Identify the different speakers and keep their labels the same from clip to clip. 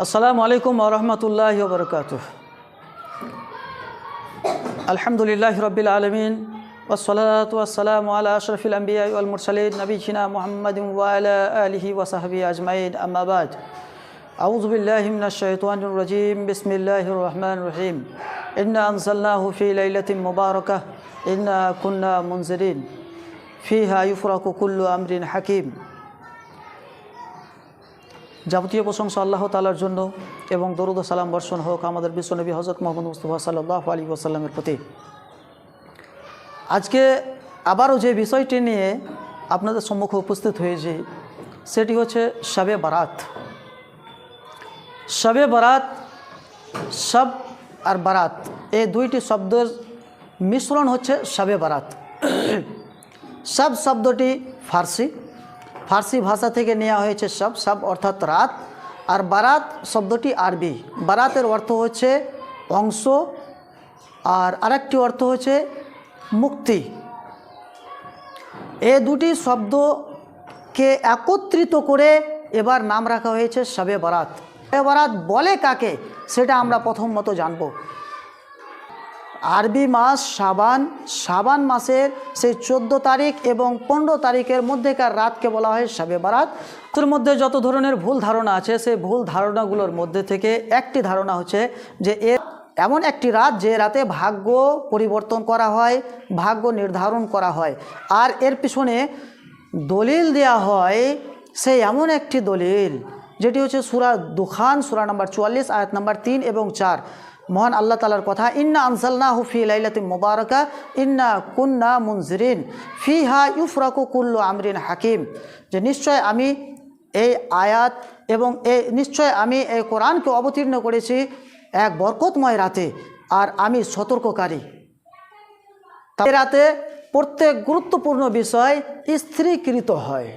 Speaker 1: আসসালামু আলাইকুম আরহামতুল্লাহ বরকাত আলহামদুলিল্লাহ রবিল আলমিন ওসলাতাম আল্লাহ আশরফিল আম্বিয়াল মুরসালিদ নবী ছিনা মোহাম্মদ আলহি ওসাহাবি আজমাইদ আমাবাদ আউজবিল্লাহিমিনাশানুরজিম বিসমিল্লাহ রহমান রহিম। ইন্না আনসাল্লাহ ফি লাইলাতিন মুবারকা ইন্না কুন্না মুনজরিন। ফিহা ইউফরাকু কুল্লু আমরিন হাকিম। যাবতীয় প্রশংসা আল্লাহ তালার জন্য এবং দরুদ সালাম বর্ষণ হোক আমাদের বিশ্বনবী হজরত মোহাম্মদ মুস্তফা সাল্লাহ আলী ওসাল্লামের প্রতি। আজকে আবারও যে বিষয়টি নিয়ে আপনাদের সম্মুখে উপস্থিত হয়েছি, সেটি হচ্ছে শবে বারাত। শবে বারাত সব আর বারাত, এই দুইটি শব্দের মিশ্রণ হচ্ছে শবে বারাত। সব শব্দটি ফার্সি ফার্সি ভাষা থেকে নেওয়া হয়েছে সব সব অর্থাৎ রাত। আর বারাত শব্দটি আরবি। বারাতের অর্থ হচ্ছে অংশ। আর আরেকটি অর্থ হচ্ছে মুক্তি। এ দুটি শব্দকে একত্রিত করে এবার নাম রাখা হয়েছে শবে বারাত। শবে বারাত বলে কাকে? সেটা আমরা প্রথম মতো জানব। আরবি মাস সাবান সাবান মাসের সেই চোদ্দ তারিখ এবং পনেরো তারিখের মধ্যেকার রাতকে বলা হয় শবে বারাত। তোর মধ্যে যত ধরনের ভুল ধারণা আছে, সেই ভুল ধারণাগুলোর মধ্যে থেকে একটি ধারণা হচ্ছে যে এ এমন একটি রাত যে রাতে ভাগ্য পরিবর্তন করা হয়, ভাগ্য নির্ধারণ করা হয়। আর এর পিছনে দলিল দেয়া হয়, সেই এমন একটি দলিল, যেটি হচ্ছে সুরা দুখান, সুরা নাম্বার চুয়াল্লিশ, আয়াত নাম্বার তিন এবং চার। মহান আল্লাহ তালার কথা, ইন্না আনসালনা হুফি লাইলাতি মুবারকা, ইন্না কুন্না মুনজিরিন ফি হা ইউফরাকু কুল্লু আমরিন হাকিম। যে নিশ্চয় আমি এই আয়াত এবং এই নিশ্চয় আমি এই কোরআনকে অবতীর্ণ করেছি এক বরকতময় রাতে, আর আমি সতর্ককারী। এই রাতে প্রত্যেক গুরুত্বপূর্ণ বিষয় স্থিরীকৃত হয়।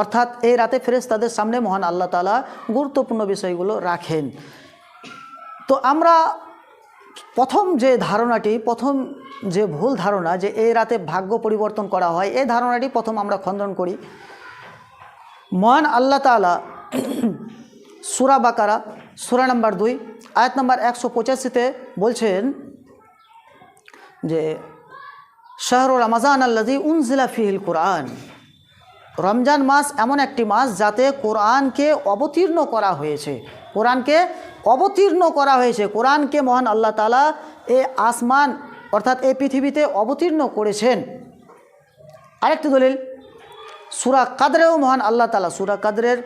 Speaker 1: অর্থাৎ এই রাতে ফেরেস তাদের সামনে মহান আল্লাহ তালা গুরুত্বপূর্ণ বিষয়গুলো রাখেন। তো আমরা প্রথম যে ধারণাটি, প্রথম যে ভুল ধারণা যে এই রাতে ভাগ্য পরিবর্তন করা হয় এই ধারণাটি প্রথম আমরা খণ্ডন করি। মহান আল্লাহ তালা সুরা বাকারা, সুরা নাম্বার দুই, আয়াত নাম্বার একশো পঁচাশিতে বলছেন যে, শাহরু রমাজান আল্লাদি উনজিলা ফিহিল কোরআন। রমজান মাস এমন একটি মাস যাতে কোরআনকে অবতীর্ণ করা হয়েছে। কোরআনকে অবতীর্ণ করা হয়েছে। কোরআনকে মহান আল্লাহ তালা এ আসমান অর্থাৎ এই পৃথিবীতে অবতীর্ণ করেছেন। আরেকটি দলিল, সুরা কাদরেও মহান আল্লাহ তালা সুরা কাদরের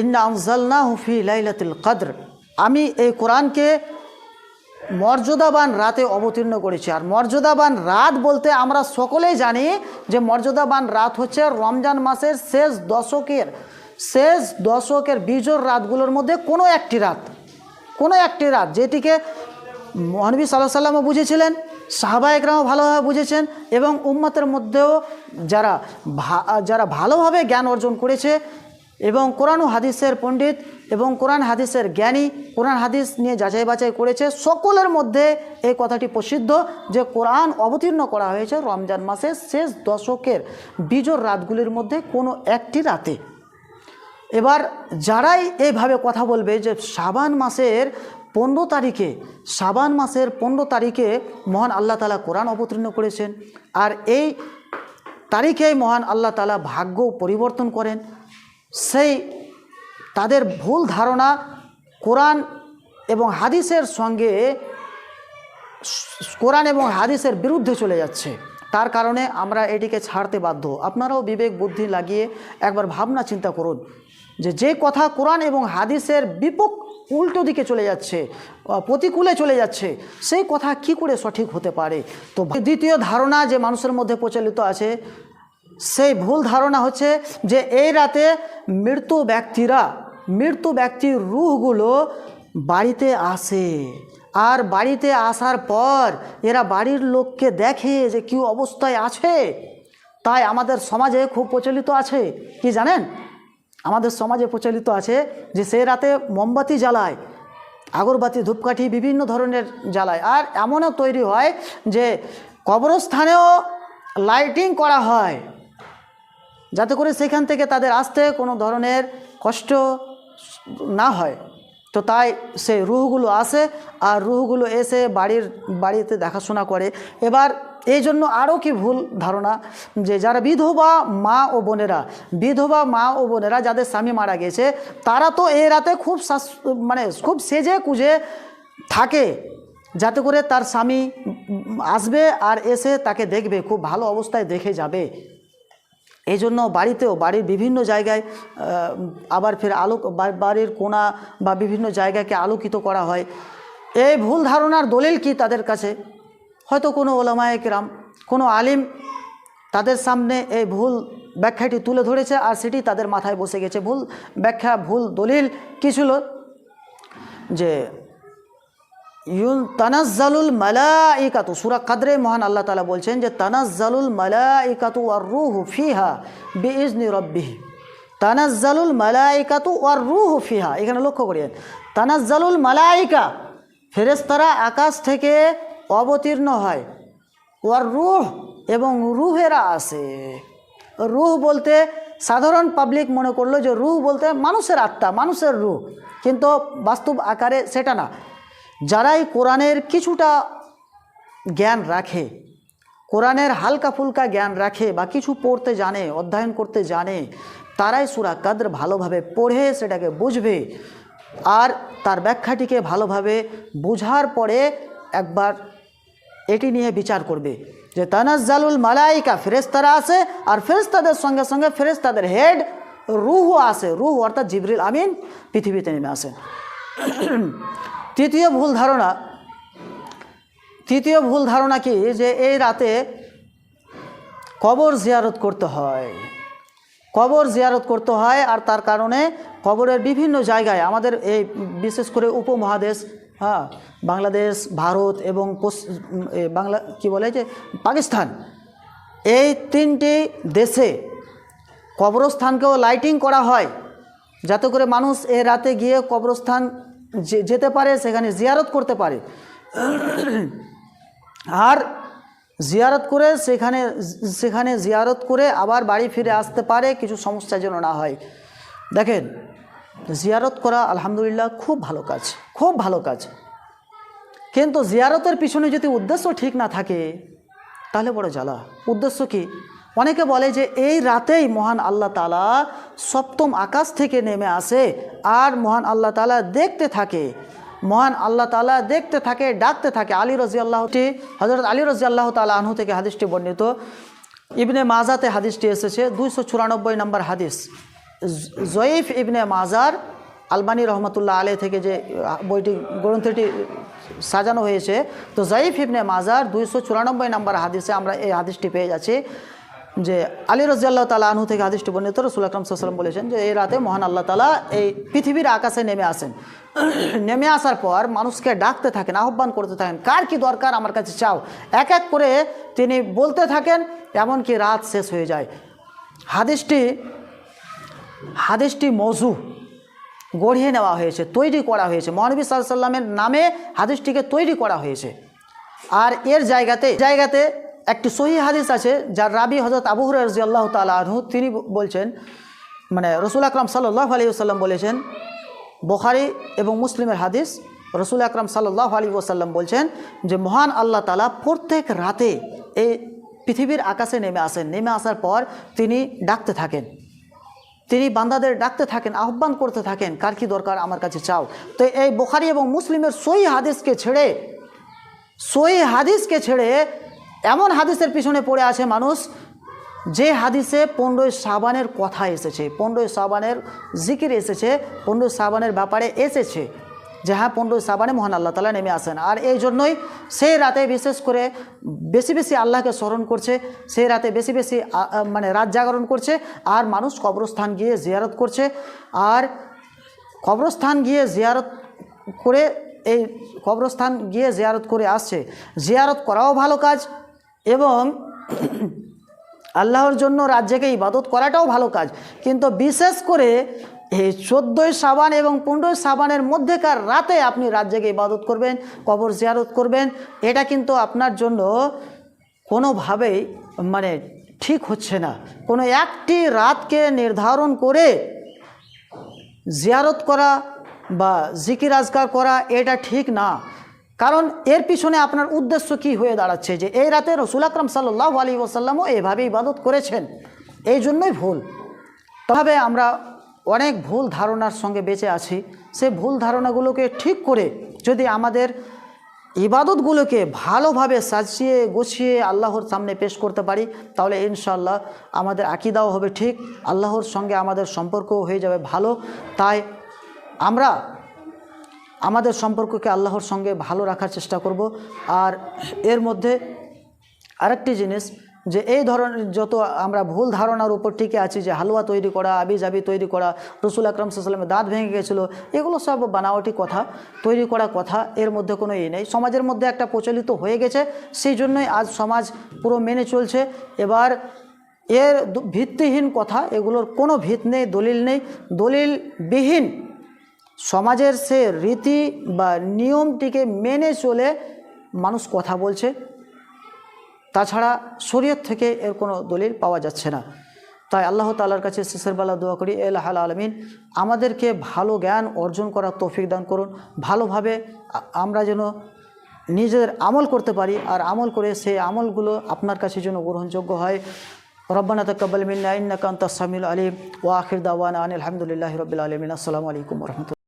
Speaker 1: ইন্না আনজালনা হুফি লাইলাতুল কাদর, আমি এই কোরআনকে মর্যাদাবান রাতে অবতীর্ণ করেছি। আর মর্যাদাবান রাত বলতে আমরা সকলেই জানি যে মর্যাদাবান রাত হচ্ছে রমজান মাসের শেষ দশকের শেষ দশকের বিজোর রাতগুলোর মধ্যে কোনো একটি রাত, কোনো একটি রাত যেটিকে মহানবী সাল্লাহ সাল্লামও বুঝেছিলেন, সাহাবা একরামও ভালোভাবে বুঝেছেন এবং উম্মতের মধ্যেও যারা যারা ভালোভাবে জ্ঞান অর্জন করেছে এবং কোরআন হাদিসের পণ্ডিত এবং কোরআন হাদিসের জ্ঞানী, কোরআন হাদিস নিয়ে যাচাই বাছাই করেছে, সকলের মধ্যে এই কথাটি প্রসিদ্ধ যে কোরআন অবতীর্ণ করা হয়েছে রমজান মাসের শেষ দশকের বিজোর রাতগুলির মধ্যে কোনো একটি রাতে। এবার যারাই এইভাবে কথা বলবে যে সাবান মাসের পনেরো তারিখে সাবান মাসের পনেরো তারিখে মহান আল্লাহ তালা কোরআন অবতীর্ণ করেছেন আর এই তারিখেই মহান আল্লাহ তালা ভাগ্য পরিবর্তন করেন, সেই তাদের ভুল ধারণা কোরআন এবং হাদিসের সঙ্গে কোরআন এবং হাদিসের বিরুদ্ধে চলে যাচ্ছে। তার কারণে আমরা এটিকে ছাড়তে বাধ্য। আপনারাও বিবেক, বুদ্ধি লাগিয়ে একবার ভাবনা চিন্তা করুন যে যে কথা কোরআন এবং হাদিসের বিপক উল্টো দিকে চলে যাচ্ছে প্রতিকূলে চলে যাচ্ছে, সেই কথা কি করে সঠিক হতে পারে? তো দ্বিতীয় ধারণা যে মানুষের মধ্যে প্রচলিত আছে, সেই ভুল ধারণা হচ্ছে যে এই রাতে মৃত্যু ব্যক্তিরা মৃত্যু ব্যক্তির রুহগুলো বাড়িতে আসে। আর বাড়িতে আসার পর এরা বাড়ির লোককে দেখে যে কি অবস্থায় আছে। তাই আমাদের সমাজে খুব প্রচলিত আছে, কি জানেন? আমাদের সমাজে প্রচলিত আছে যে সে রাতে মোমবাতি জ্বালায়, আগরবাতি, ধূপকাঠি, বিভিন্ন ধরনের জ্বালায়। আর এমনও তৈরি হয় যে কবরস্থানেও লাইটিং করা হয়, যাতে করে সেখান থেকে তাদের আসতে কোনো ধরনের কষ্ট না হয়। তো তাই সেই রুহগুলো আসে, আর রুহগুলো এসে বাড়ির, বাড়িতে দেখাশোনা করে। এবার এই জন্য আরও কি ভুল ধারণা যে যারা বিধবা মা ও বোনেরা, বিধবা মা ও বোনেরা যাদের স্বামী মারা গেছে, তারা তো এই রাতে খুব মানে খুব সেজে কুজে থাকে যাতে করে তার স্বামী আসবে আর এসে তাকে দেখবে, খুব ভালো অবস্থায় দেখে যাবে। এই জন্য বাড়িতেও, বাড়ির বিভিন্ন জায়গায় আবার ফের আলোক বাড়ির কোণা বা বিভিন্ন জায়গাকে আলোকিত করা হয়। এই ভুল ধারণার দলিল কি তাদের কাছে? হয়তো কোনো ওলামায়ে কেরাম, কোনো আলিম তাদের সামনে এই ভুল ব্যাখ্যাটি তুলে ধরেছে আর সেটি তাদের মাথায় বসে গেছে। ভুল ব্যাখ্যা, ভুল দলিল কী ছিল? যে ইউন তানাজ্জালুল মালাইকাতু, সূরা কাদরে মহান আল্লাহ তালা বলছেন যে, তানাজ্জালুল মালাইকাতু ওয়ার রূহু ফিহা বিইজনি রাব্বিহি। তানাজ্জালুল মালাইকাতু ওয়ার রূহু ফিহা, এখানে লক্ষ্য করিয়েন। তানাজ্জালুল মালাইকা ফেরেশতারা আকাশ থেকে অবতীর্ণ হয়। ওর রুহ এবং রুহেরা আসে রুহ বলতে সাধারণ পাবলিক মনে করল যে রুহ বলতে মানুষের আত্মা, মানুষের রুহ। কিন্তু বাস্তব আকারে সেটা না। যারাই কোরআনের কিছুটা জ্ঞান রাখে, কোরআনের হালকা ফুলকা জ্ঞান রাখে বা কিছু পড়তে জানে, অধ্যয়ন করতে জানে, তারাই সুরা কাদ্র ভালোভাবে পড়ে, সেটাকে বুঝবে আর তার ব্যাখ্যাটিকে ভালোভাবে বুঝার পরে একবার এটি নিয়ে বিচার করবে যে তানাজ্জালুল মালাইকা ফেরেস্তারা আছে আর ফেরেস্তাদের সঙ্গে সঙ্গে ফেরেস্তাদের হেড রুহও আসে রুহ অর্থাৎ জিবরিল আমিন পৃথিবীতে নেমে আসেন। তৃতীয় ভুল ধারণা, তৃতীয় ভুল ধারণা কি? যে এই রাতে কবর জিয়ারত করতে হয়। কবর জিয়ারত করতে হয় আর তার কারণে কবরের বিভিন্ন জায়গায় আমাদের এই বিশেষ করে উপমহাদেশ হ্যাঁ বাংলাদেশ, ভারত এবং বাংলা, কি বলে যে, পাকিস্তান। এই তিনটি দেশে কবরস্থানকেও লাইটিং করা হয়। যাতে করে মানুষ এ রাতে গিয়ে কবরস্থান যেতে পারে, সেখানে জিয়ারত করতে পারে। আর জিয়ারত করে সেখানে সেখানে জিয়ারত করে আবার বাড়ি ফিরে আসতে পারে, কিছু সমস্যা যেন না হয়। দেখেন জিয়ারত করা আলহামদুলিল্লাহ খুব ভালো কাজ, খুব ভালো কাজ। কিন্তু জিয়ারতের পিছনে যদি উদ্দেশ্য ঠিক না থাকে, তাহলে বড় জ্বালা। উদ্দেশ্য কি? অনেকে বলে যে এই রাতেই মহান আল্লাহ তালা সপ্তম আকাশ থেকে নেমে আসে আর মহান আল্লাহ তালা দেখতে থাকে। মহান আল্লাহ তালা দেখতে থাকে, ডাকতে থাকে। আলী রাজি আল্লাহটি হজরত আলী রাজি আল্লাহ তালা আনহু থেকে হাদিসটি বর্ণিত। ইবনে মাজাতে হাদিসটি এসেছে, দুইশো চুরানব্বই নম্বর হাদিস। জয়ীফ ইবনে মাজার আলবানী রহমতুল্লাহ আলে থেকে যে বইটি, গ্রন্থটি সাজানো হয়েছে, তো জাইফ ইবনে মাজার দুইশো চুরানব্বই নম্বর হাদিসে আমরা এই হাদিসটি পেয়ে যাচ্ছি যে আলী রাজিয়াল্লাহ তালা আনহু থেকে হাদিসটি বর্ণিত রসুল আকরম সাল্লাম বলেছেন যে এই রাতে মহান আল্লাহ তালা এই পৃথিবীর আকাশে নেমে আসেন। নেমে আসার পর মানুষকে ডাকতে থাকেন, আহ্বান করতে থাকেন, কার কি দরকার আমার কাছে চাও? এক এক করে তিনি বলতে থাকেন, এমনকি রাত শেষ হয়ে যায়। হাদিসটি হাদিসটি মজু। গড়িয়ে নেওয়া হয়েছে, তৈরি করা হয়েছে। মহানবী সাল্লামের নামে হাদিসটিকে তৈরি করা হয়েছে। আর এর জায়গাতে জায়গাতে একটি সহি হাদিস আছে, যার রাবি হজরত আবু রাজি আল্লাহ তালু তিনি বলছেন মানে রসুল আকরাম সাল্লাহ আলী সাল্লাম বলেছেন, বোখারি এবং মুসলিমের হাদিস, রসুল আকরাম সাল্লাহ আলী ওসাল্লাম বলছেন যে, মহান আল্লাহ তালা প্রত্যেক রাতে এই পৃথিবীর আকাশে নেমে আসেন। নেমে আসার পর তিনি ডাকতে থাকেন। তিনি বান্দাদের ডাকতে থাকেন, আহ্বান করতে থাকেন, কার কি দরকার আমার কাছে চাও? তো এই বোখারি এবং মুসলিমের সই হাদিসকে ছেড়ে সই হাদিসকে ছেড়ে এমন হাদিসের পিছনে পড়ে আছে মানুষ, যে হাদিসে পনেরোই সাবানের কথা এসেছে, পনেরোই সাবানের জিকির এসেছে, পনেরোই সাবানের ব্যাপারে এসেছে। যে হ্যাঁ পনেরোই সাবানে মহান আল্লাহ তালা নেমে আসেন। আর এই জন্যই সেই রাতে বিশেষ করে বেশি বেশি আল্লাহকে স্মরণ করছে সেই রাতে বেশি বেশি মানে রাত জাগরণ করছে, আর মানুষ কবরস্থান গিয়ে জিয়ারত করছে। আর কবরস্থান গিয়ে জিয়ারত করে এই কবরস্থান গিয়ে জিয়ারত করে আসছে। জিয়ারত করাও ভালো কাজ এবং আল্লাহর জন্য রাজ্যকে ইবাদত করাটাও ভালো কাজ। কিন্তু বিশেষ করে এই চোদ্দোই সাবান এবং পনেরোই সাবানের মধ্যেকার রাতে আপনি রাজ্যকে ইবাদত করবেন, কবর জিয়ারত করবেন, এটা কিন্তু আপনার জন্য কোনোভাবেই মানে ঠিক হচ্ছে না। কোনো একটি রাতকে নির্ধারণ করে জিয়ারত করা বা জিকির আজকার করা এটা ঠিক না। কারণ এর পিছনে আপনার উদ্দেশ্য কি হয়ে দাঁড়াচ্ছে যে এই রাতে রসুল আকরম সাল্লাহ আলী ওসাল্লামও এভাবে ইবাদত করেছেন, এই জন্যই ভুল। তবে আমরা অনেক ভুল ধারণার সঙ্গে বেঁচে আছি। সে ভুল ধারণাগুলোকে ঠিক করে যদি আমাদের ইবাদতগুলোকে ভালোভাবে সাজিয়ে গুছিয়ে আল্লাহর সামনে পেশ করতে পারি, তাহলে ইনশাল্লাহ আমাদের আকিদাও হবে ঠিক, আল্লাহর সঙ্গে আমাদের সম্পর্কও হয়ে যাবে ভালো। তাই আমরা আমাদের সম্পর্ককে আল্লাহর সঙ্গে ভালো রাখার চেষ্টা করব। আর এর মধ্যে আরেকটি জিনিস, যে এই ধরনের যত আমরা ভুল ধারণার উপর টিকে আছি, যে হালুয়া তৈরি করা আবি জাবি তৈরি করা, রসুল আকরম সাল্লামের দাঁত ভেঙে গেছিল এগুলো সব বানাওয়াটি কথা, তৈরি করা কথা, এর মধ্যে কোনো ই নেই। সমাজের মধ্যে একটা প্রচলিত হয়ে গেছে, সেই জন্যই আজ সমাজ পুরো মেনে চলছে। এবার এর ভিত্তিহীন কথা, এগুলোর কোনো ভিত নেই, দলিল নেই। দলিলবিহীন সমাজের সে রীতি বা নিয়মটিকে মেনে চলে মানুষ কথা বলছে। তাছাড়া শরীয়ত থেকে এর কোনো দলিল পাওয়া যাচ্ছে না। তাই আল্লাহ তালার কাছে শেষের বেলা দোয়া করি এলাহ আলমিন, আমাদেরকে ভালো জ্ঞান অর্জন করার তৌফিক দান করুন। ভালোভাবে আমরা যেন নিজের আমল করতে পারি আর আমল করে সেই আমলগুলো আপনার কাছে যেন গ্রহণযোগ্য হয়। রব্বানা তকব্বাল মিন্না সামিউল আলিম। ওয়া আখির দাওয়ানা আনিল হামদুলিল্লাহি রাব্বিল আলামিন। আসসালামু আলাইকুম ওয়া রাহমাতুল্লাহ।